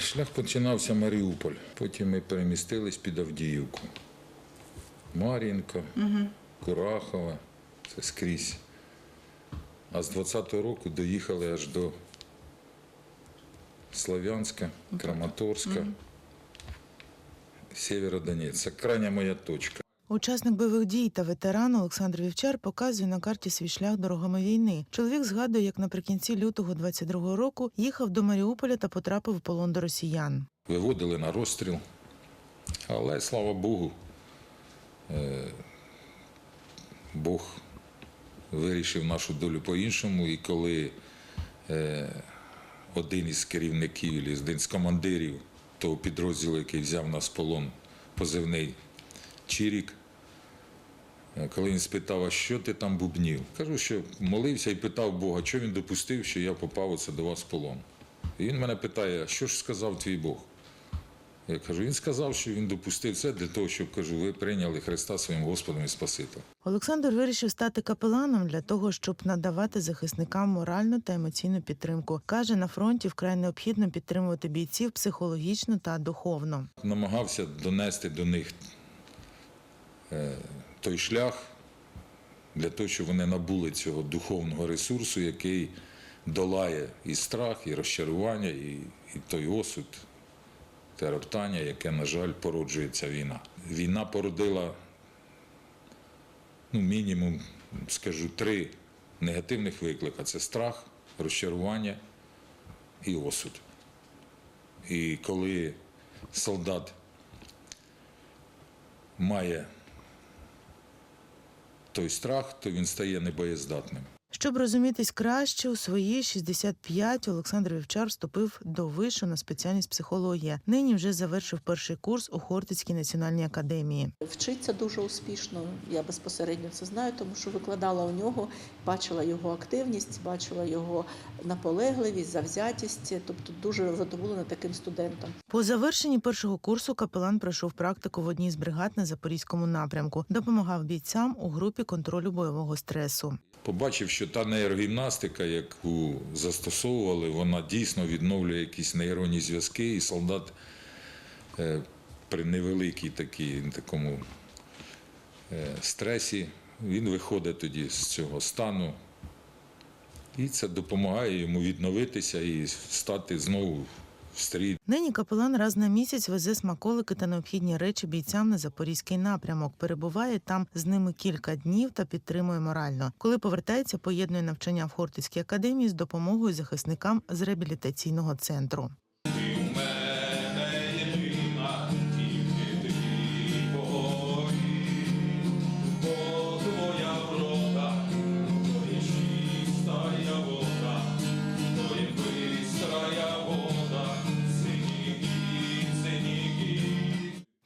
Шлях починався Маріуполь. Потім ми перемістились під Авдіївку. Мар'їнка, Курахова, це скрізь. А з 20-го року доїхали аж до Слов'янська, Краматорська, Сєвєродонецьк. Це крайня моя точка. Учасник бойових дій та ветеран Олександр Вівчар показує на карті свій шлях дорогами війни. Чоловік згадує, як наприкінці лютого 22-го року їхав до Маріуполя та потрапив в полон до росіян. Виводили на розстріл. Але слава Богу, е, Бог вирішив нашу долю по-іншому. І коли е, один із керівників, один з командирів того підрозділу, який взяв нас в полон, позивний Чирік, е, коли він спитав, а що ти там бубнів? Кажу, що молився і питав Бога, що він допустив, що я попав оце до вас в полон. І він мене питає, а що ж сказав твій Бог? Я кажу, він сказав, що він допустив це для того, щоб кажу, ви прийняли Христа своїм Господом і Спасителем. Олександр вирішив стати капеланом для того, щоб надавати захисникам моральну та емоційну підтримку. каже, на фронті вкрай необхідно підтримувати бійців психологічно та духовно. Намагався донести до них той шлях для того, щоб вони набули цього духовного ресурсу, який долає і страх, і розчарування, і, і той осуд, те роптання, яке, на жаль, породжує ця війна. Війна породила ну, мінімум, скажу, три негативних виклика: це страх, розчарування і осуд. І коли солдат має той страх, то він стає небоєздатним. Щоб розумітись краще, у свої 65 Олександр Вівчар вступив до вишу на спеціальність психологія. Нині вже завершив перший курс у Хортицькій національній академії. Вчиться дуже успішно. Я безпосередньо це знаю, тому що викладала у нього, бачила його активність, бачила його наполегливість, завзятість. Тобто дуже задоволена таким студентом. По завершенні першого курсу капелан пройшов практику в одній з бригад на запорізькому напрямку, допомагав бійцям у групі контролю бойового стресу. Побачив, що та нейрогімнастика, яку застосовували, вона дійсно відновлює якісь нейронні зв'язки, і солдат е, при невеликій такій, такому е, стресі, він виходить тоді з цього стану. І це допомагає йому відновитися і стати знову стрій. Нині капелан раз на місяць везе смаколики та необхідні речі бійцям на запорізький напрямок. Перебуває там з ними кілька днів та підтримує морально. Коли повертається, поєднує навчання в Хортицькій академії з допомогою захисникам з реабілітаційного центру.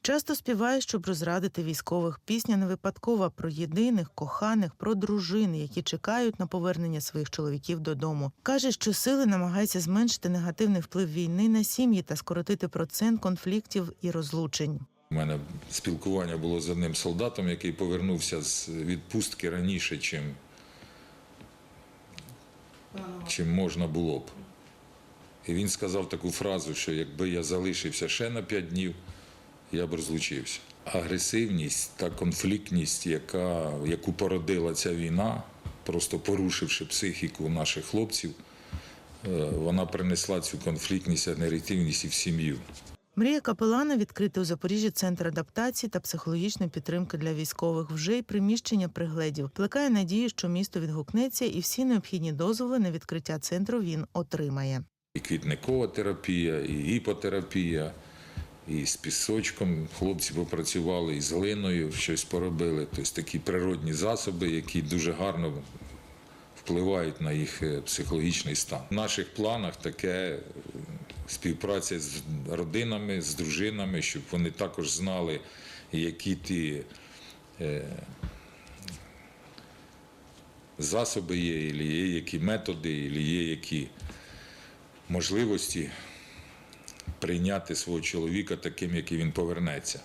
Часто співає, щоб розрадити військових. Пісня не випадкова про єдиних, коханих, про дружин, які чекають на повернення своїх чоловіків додому. Каже, що сили намагається зменшити негативний вплив війни на сім'ї та скоротити процент конфліктів і розлучень. У мене спілкування було з одним солдатом, який повернувся з відпустки раніше, чим, чим можна було б. І він сказав таку фразу, що якби я залишився ще на п'ять днів, я б розлучився. Агресивність та конфліктність, яка, яку породила ця війна, просто порушивши психіку наших хлопців, е, вона принесла цю конфліктність, агресивність і в сім'ю. Мрія капелана відкрити у Запоріжжі центр адаптації та психологічної підтримки для військових. Вже й приміщення пригледів. Плекає надію, що місто відгукнеться, і всі необхідні дозволи на відкриття центру він отримає. І квітникова терапія, і гіпотерапія, і з пісочком хлопці попрацювали, і з глиною щось поробили. Тобто такі природні засоби, які дуже гарно впливають на їх е, психологічний стан. В наших планах таке е, співпраця з родинами, з дружинами, щоб вони також знали, які ті е, засоби є, є які методи, є які можливості прийняти свого чоловіка таким, який він повернеться.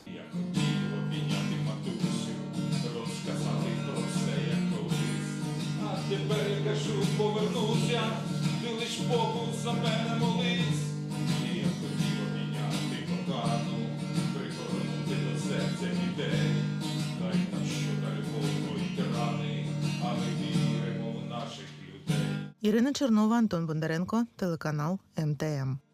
Тепер я кажу, повернуся, ти лиш Богу за мене молись. І я хотів обійняти кохану, пригорнути до серця дітей, та й там що далі болить рани, а ми віримо в наших людей. Ірина Чернова, Антон Бондаренко, телеканал МТМ.